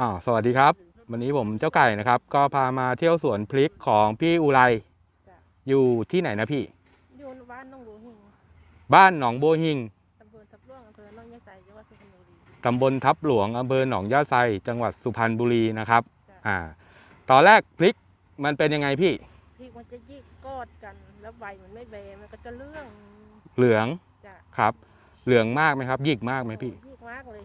อ้าวสวัสดีครับ วันนี้ผมเจ้าไก่นะครับ ก็พามาเที่ยวสวนพริกของพี่อุไรจ้ะอยู่ที่ไหนนะพี่ อยู่บ้านหน้องบัวหิงบ้านหนองโบวหิงตำบลทับล่วงอำเภอหนองยะไซจังหวัดสุพรรณบุรีตำบลทับหลวงอำเภอหนองย่าไซจังหวัดสุพรรณบุรีนะครับ จ้ะอ่า ตอนแรกพริกมันเป็นยังไงพี่ที่มันจะยิกกอดกัน แล้วใบมันไม่แบนมันก็จะเลื่องเหลืองจ้ะครับ เหลืองมากไหมครับ หยิกมากไหมพี่ยิกมากเลย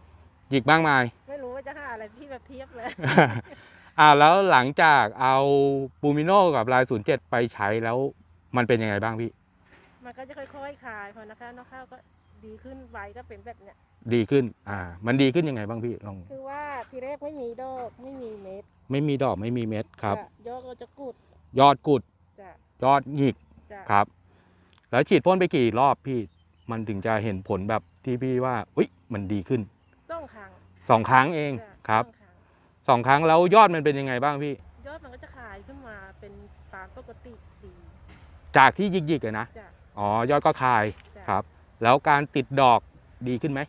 หยิกมากมาย ไม่รู้ว่า จะหาอะไรพี่แบบเทียบเลย อ่าแล้วหลังจากเอาปูมิโนกับลายศูนย์เจ็ดไปใช้แล้วมันเป็นยังไงบ้างพี่ มันก็จะค่อยๆคลายพอนะคะนอกข้าวก็ดีขึ้นใบก็เป็นแบบเนี้ย ดีขึ้น อ่า มันดีขึ้นยังไงบ้างพี่ลอง คือว่าทีแรกไม่มีดอกไม่มีเม็ดไม่มีดอกไม่มีเม็ดครับจ้ะยอดก็จะกุดยอดกุดจ้ะยอดหงิกจ้ะครับ แล้วฉีดพ่นไปกี่รอบพี่ มันถึงจะเห็นผลแบบที่พี่ว่าอุ้ยมันดีขึ้น ต้องครั้ง สองครั้งเองจ้ะครับต้องครั้งสองครั้งแล้วยอดมันเป็นยังไงบ้างพี่ ยอดมันก็จะคลายขึ้นมาเป็นตามปกติดีจากที่หยิกๆอะนะจ้ะอ๋อยอดก็คายจ้ะครับ แล้วการติดดอกดีขึ้นไหม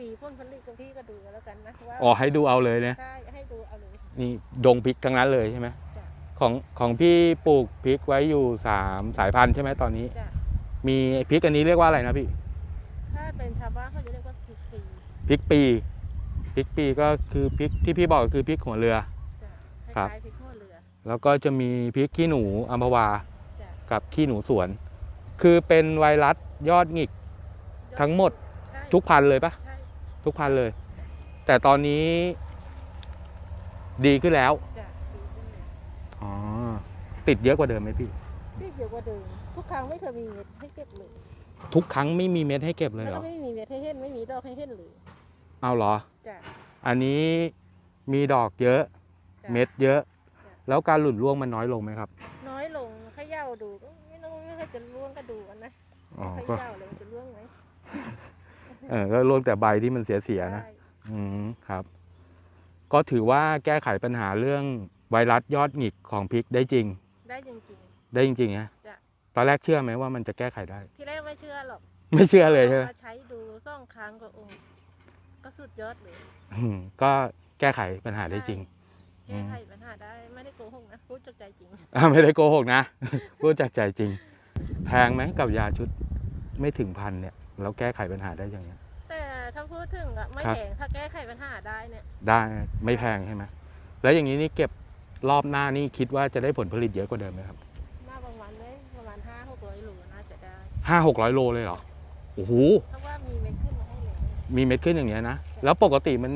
ดีพ่นผลิตกับพี่ก็ดูแล้วกันนะว่าอ๋อให้ดูเอาเลยนะใช่ให้ดูเอาเลยนี่ดงพริกทั้งนั้นเลยใช่ไหมจ้ะของของพี่ปลูกพริกไว้อยู่สามสายพันธุ์ใช่ไหมตอนนี้ จ้ะมีพริกอันนี้เรียกว่าอะไรนะพี่ถ้าเป็นชาวบ้านเขาจะเรียกว่าพริกปีพริกปี พริกปีก็คือพริกที่พี่บอกก็คือพริกหัวเรือ จ้ะคครับล้ายๆพริกหัวเรือ แล้วก็จะมีพริกขี้หนูอัมพวาจ้ะ กับขี้หนูสวน คือเป็นไวรัสยอดหงิกทั้งหมดใช่ทุกพันธุ์เลยปะใช่ทุกพันธุ์เลย แต่ตอนนี้ดีขึ้นแล้วจ้ะดีขึ้นเลยอ๋อติดเยอะกว่าเดิมไหมพี่ ที่เยอะกว่าเดิมทุกครั้งไม่เคยมีเม็ดให้เก็บเลยทุกครั้งไม่มีเม็ดให้เก็บเลยแล้วเหรก็อไม่มีเม็ดให้เห็นไม่มีดอกให้เห็นเลย เอาเหรอ จ้ะอันนี้มีดอกเยอะ จ้ะเม็ดเยอะจ้ะแล้วการหลุดร่วงมันน้อยลงไหมครับ น้อยลงเขย่าดูก็ไม่ต้องไม่ค่อยจะร่วงก็ดูกันนะอ๋อ เขก็ ย่าเลยมันจะร่วงไหมเออ ก็ร่วงแต่ใบที่มันเสียๆนะใช่อืมครับ ก็ถือว่าแก้ไขปัญหาเรื่องไวรัสยอดหงิกของพริกได้จริง ได้จริง ได้จริงๆนะจ้ะ ตอนแรกเชื่อไหมว่ามันจะแก้ไขได้ ๆ ที่แรกไม่เชื่อหรอกไม่เชื่อเลยใช่ไหมมาใช้ดูสองครั้งก็โอ้ก็ สุดยอดเลยอืมก็แก้ไขปัญหาได้จริง แก้ไขปัญหาได้ไม่ได้โกหกนะพูดจากใจจริง อะไม่ได้โกหกนะ พูดจากใจจริง แพงไหมกับยาชุดไม่ถึงพันเนี่ยแล้วแก้ไขปัญหาได้อย่างเงี้ย แต่ถ้าพูดถึงอะไม่ครับแพงถ้าแก้ไขปัญหาได้เนี่ยได้ไม่แพงใช่ไหมแล้วอย่างนี้นี่เก็บรอบหน้านี่คิดว่าจะได้ผลผลิตเยอะกว่าเดิมไหมครับน่าประมาณได้ประมาณห้าหกร้อยโลน่าจะได้ห้าหกร้อยโลเลยเหรอโอ้โหเพ มีเม็ดขึ้นอย่างเงี้ยนะ แล้วปกติมัน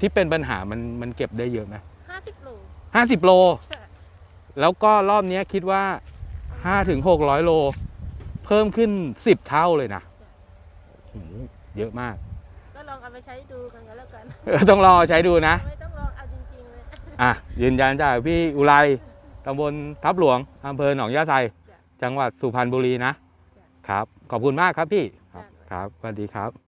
ที่เป็นปัญหามันมันเก็บได้เยอะไหมห้าสิบโลห้าสิบโล ใช่แล้วก็รอบเนี้ยคิดว่าห้าถึงหกร้อยโล เพิ่มขึ้นสิบเท่าเลยนะโอ้โหเยอะมาก ก็ลองเอาไปใช้ดูกันก็แล้วกันต้องรอใช้ดูนะ ไม่ต้องลองเอาจริงๆเลย อะยืนยันจากพี่อุไรตำบลทับหลวงอำเภอหนองยาไซจ้ะจังหวัดสุพรรณบุรีนะจ้ะครับ ขอบคุณมากครับพี่ ครับจ้ะครับสวัสดีครับ